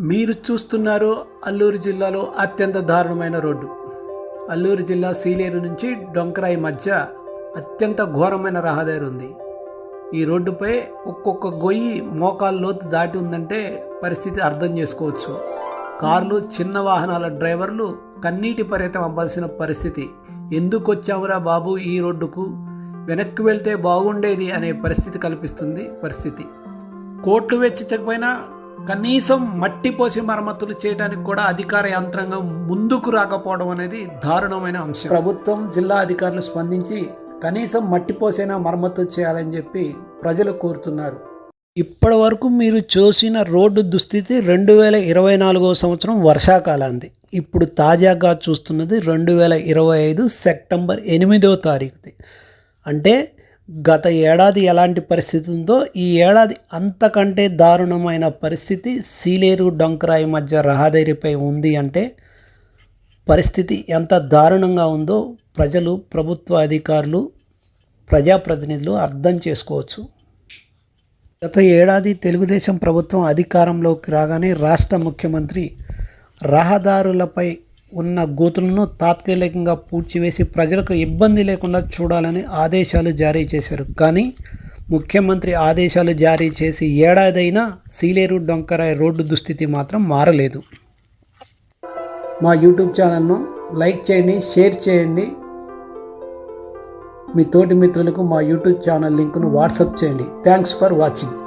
మీరు చూస్తున్నారు అల్లూరు జిల్లాలో అత్యంత దారుణమైన రోడ్డు. అల్లూరు జిల్లా సీలేరు నుంచి డొంకరాయి మధ్య అత్యంత ఘోరమైన రహదారి ఉంది. ఈ రోడ్డుపై ఒక్కొక్క గొయ్యి మోకాలు లోతు దాటి ఉందంటే పరిస్థితి అర్థం చేసుకోవచ్చు. కార్లు చిన్న వాహనాల డ్రైవర్లు కన్నీటి పర్యటన అవ్వాల్సిన పరిస్థితి. ఎందుకు వచ్చామురా బాబు ఈ రోడ్డుకు? వెనక్కి వెళ్తే బాగుండేది అనే పరిస్థితి కల్పిస్తుంది పరిస్థితి. కోట్లు వెచ్చించకపోయినా కనీసం మట్టి పోసి మరమ్మతులు చేయడానికి కూడా అధికార యంత్రాంగం ముందుకు రాకపోవడం అనేది దారుణమైన అంశం. ప్రభుత్వం జిల్లా అధికారులు స్పందించి కనీసం మట్టి పోసైనా మరమ్మతులు చేయాలని చెప్పి ప్రజలు కోరుతున్నారు. ఇప్పటి వరకు మీరు చూసిన రోడ్డు దుస్థితి రెండు వేల ఇరవై నాలుగో సంవత్సరం వర్షాకాలాంది. ఇప్పుడు తాజాగా చూస్తున్నది రెండు వేల ఇరవై ఐదు సెప్టెంబర్ ఎనిమిదో తారీఖుది. అంటే గత ఏడాది ఎలాంటి పరిస్థితి ఉందో ఈ ఏడాది అంతకంటే దారుణమైన పరిస్థితి సీలేరు డొంకరాయి మధ్య రహదారిపై ఉంది అంటే పరిస్థితి ఎంత దారుణంగా ఉందో ప్రజలు ప్రభుత్వ అధికారులు ప్రజాప్రతినిధులు అర్థం చేసుకోవచ్చు. గత ఏడాది తెలుగుదేశం ప్రభుత్వం అధికారంలోకి రాగానే రాష్ట్ర ముఖ్యమంత్రి రహదారులపై ఉన్న గోతులను తాత్కాలికంగా పూడ్చివేసి ప్రజలకు ఇబ్బంది లేకుండా చూడాలని ఆదేశాలు జారీ చేశారు. కానీ ముఖ్యమంత్రి ఆదేశాలు జారీ చేసి ఏడాదైనా సీలేరు డొంకరాయ్ రోడ్డు దుస్థితి మాత్రం మారలేదు. మా యూట్యూబ్ ఛానల్ను లైక్ చేయండి షేర్ చేయండి. మీ తోటి మిత్రులకు మా యూట్యూబ్ ఛానల్ లింకును వాట్సప్ చేయండి. Thanks for watching.